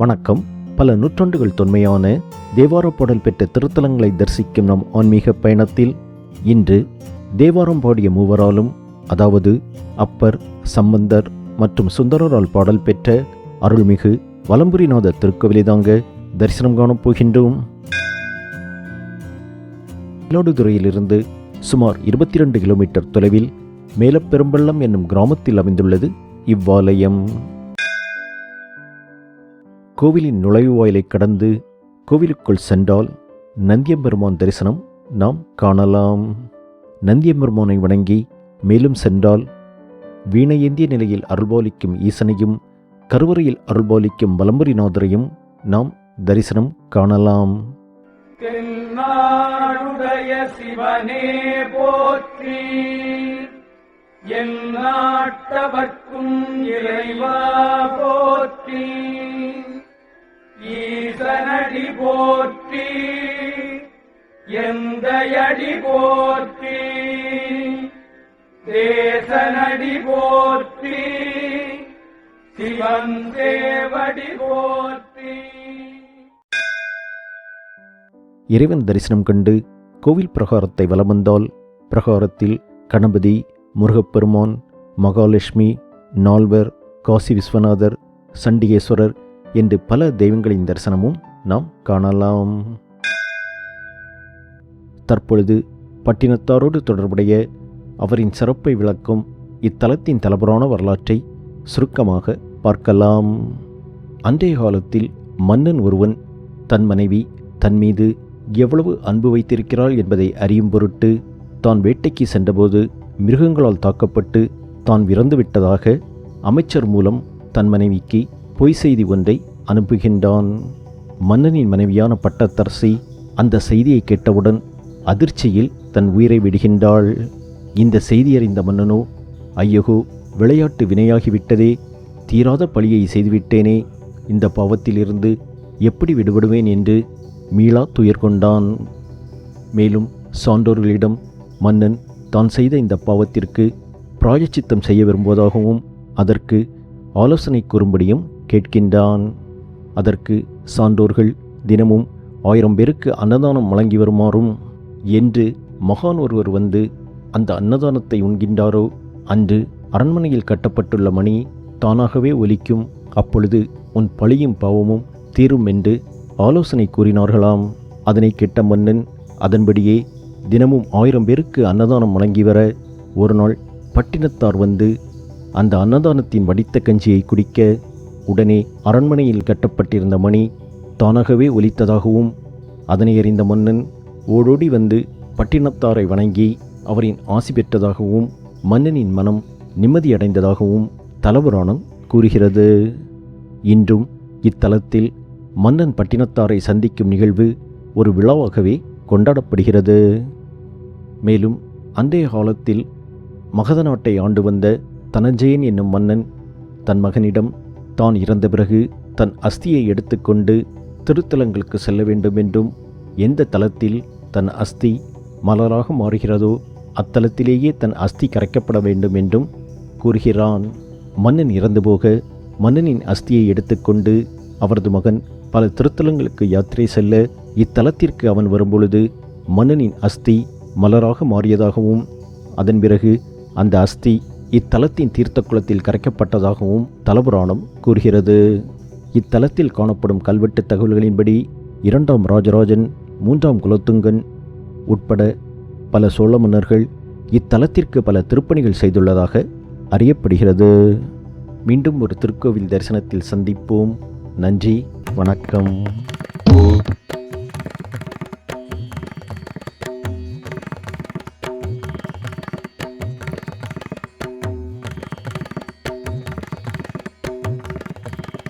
வணக்கம். பல நூற்றாண்டுகள் தொன்மையான தேவார பாடல் பெற்ற திருத்தலங்களை தரிசிக்கும் நம் ஆன்மீக பயணத்தில் இன்று தேவாரம் பாடிய மூவராலும் அதாவது அப்பர் சம்பந்தர் மற்றும் சுந்தரரால் பாடல் பெற்ற அருள்மிகு வலம்புரிநாதர் திருக்கோவிலை தாங்க தரிசனம் காணப் போகின்றோம். மயிலாடுதுறையிலிருந்து சுமார் இருபத்தி ரெண்டு கிலோமீட்டர் தொலைவில் மேலப்பெரும்பள்ளம் என்னும் கிராமத்தில் அமைந்துள்ளது இவ்வாலயம். கோவிலின் நுழைவாயிலை கடந்து கோவிலுக்குள் சென்றால் நந்தியம்பெருமான் தரிசனம் நாம் காணலாம். நந்தியம்பெருமானை வணங்கி மேலும் சென்றால் வீணையேந்திய நிலையில் அருள்பாலிக்கும் ஈசனையும் கருவறையில் அருள்பாலிக்கும் வலம்புரிநாதரையும் நாம் தரிசனம் காணலாம். தென்னாடுடைய சிவனே போற்றி என் நாட்டவர்க்கும் இறைவா போற்றி. ஈசனடி போற்றி எந்தையடி போற்றி தேசனடி போற்றி சிவன் தேவடி போற்றி. இறைவன் தரிசனம் கண்டு கோவில் பிரகாரத்தை வலம் வந்தால் பிரகாரத்தில் கணபதி முருகப்பெருமான் மகாலட்சுமி நால்வர் காசி விஸ்வநாதர் சண்டிகேஸ்வரர் என்று பல தெய்வங்களின் தரிசனமும் நாம் காணலாம். தற்பொழுது பட்டினத்தாரோடு தொடர்புடைய அவரின் சிறப்பை விளக்கும் இத்தலத்தின் தலபுராண வரலாற்றை சுருக்கமாக பார்க்கலாம். அன்றைய காலத்தில் மன்னன் ஒருவன் தன் மனைவி தன் மீது எவ்வளவு அன்பு வைத்திருக்கிறாள் என்பதை அறியும் பொருட்டு தான் வேட்டைக்கு சென்றபோது மிருகங்களால் தாக்கப்பட்டு தான் இறந்துவிட்டதாக அமைச்சர் மூலம் தன் மனைவிக்கு பொய் செய்தி ஒன்றை அனுப்புகின்றான். மன்னனின் மனைவியான பட்டத்தரசி அந்த செய்தியை கேட்டவுடன் அதிர்ச்சியில் தன் உயிரை விடுகின்றாள். இந்த செய்தி அறிந்த மன்னனோ ஐயகோ விளையாட்டு வினையாகிவிட்டதே தீராத பழியை செய்துவிட்டேனே இந்த பாவத்திலிருந்து எப்படி விடுபடுவேன் என்று மீளா துயர் கொண்டான். மேலும் சான்றோர்களிடம் மன்னன் தான் செய்த இந்த பாவத்திற்கு பிராயச்சித்தம் செய்ய விரும்புவதாகவும் அதற்கு ஆலோசனை கூறும்படியும் கேட்கின்றான். அதற்கு சான்றோர்கள் தினமும் ஆயிரம் பேருக்கு அன்னதானம் வழங்கி வருமாறும் என்று மகான் ஒருவர் வந்து அந்த அன்னதானத்தை உண்கின்றாரோ? அன்று அரண்மனையில் கட்டப்பட்டுள்ள மணி தானாகவே ஒலிக்கும். அப்பொழுது உன் பழியும் பாவமும் தீரும் என்று ஆலோசனை கூறினார்களாம். அதனை கெட்ட மன்னன் அதன்படியே தினமும் ஆயிரம் பேருக்கு அன்னதானம் வழங்கி வர ஒரு நாள் பட்டினத்தார் வந்து அந்த அன்னதானத்தின் வடித்த கஞ்சியை குடிக்க உடனே அரண்மனையில் கட்டப்பட்டிருந்த மணி தானாகவே ஒலித்ததாகவும் அதனை அறிந்த மன்னன் ஓடோடி வந்து பட்டினத்தாரை வணங்கி அவரின் ஆசி பெற்றதாகவும் மன்னனின் மனம் நிம்மதியடைந்ததாகவும் தலபுராணம் கூறுகிறது. இன்றும் இத்தலத்தில் மன்னன் பட்டினத்தாரை சந்திக்கும் நிகழ்வு ஒரு விழாவாகவே கொண்டாடப்படுகிறது. மேலும் அன்றைய காலத்தில் மகத நாட்டை ஆண்டு வந்த தனஞ்சயன் என்னும் மன்னன் தன் மகனிடம் தான் இறந்த பிறகு தன் அஸ்தியை எடுத்துக்கொண்டு திருத்தலங்களுக்கு செல்ல வேண்டும் என்றும் எந்த தலத்தில் தன் அஸ்தி மலராக மாறுகிறதோ அத்தலத்திலேயே தன் அஸ்தி கரைக்கப்பட வேண்டும் என்றும் கூறுகிறான். மன்னன் இறந்துபோக மன்னனின் அஸ்தியை எடுத்துக்கொண்டு அவரது மகன் பல திருத்தலங்களுக்கு யாத்திரை செல்ல இத்தலத்திற்கு அவன் வரும்பொழுது மன்னனின் அஸ்தி மலராக மாறியதாகவும் அதன் பிறகு அந்த அஸ்தி இத்தலத்தின் தீர்த்த குளத்தில் கரைக்கப்பட்டதாகவும் தலபுராணம் கூறுகிறது. இத்தலத்தில் காணப்படும் கல்வெட்டு தகவல்களின்படி இரண்டாம் ராஜராஜன் மூன்றாம் குலத்துங்கன் உட்பட பல சோழ மன்னர்கள் இத்தலத்திற்கு பல திருப்பணிகள் செய்துள்ளதாக அறியப்படுகிறது. மீண்டும் ஒரு திருக்கோவில் தரிசனத்தில் சந்திப்போம். நன்றி வணக்கம்.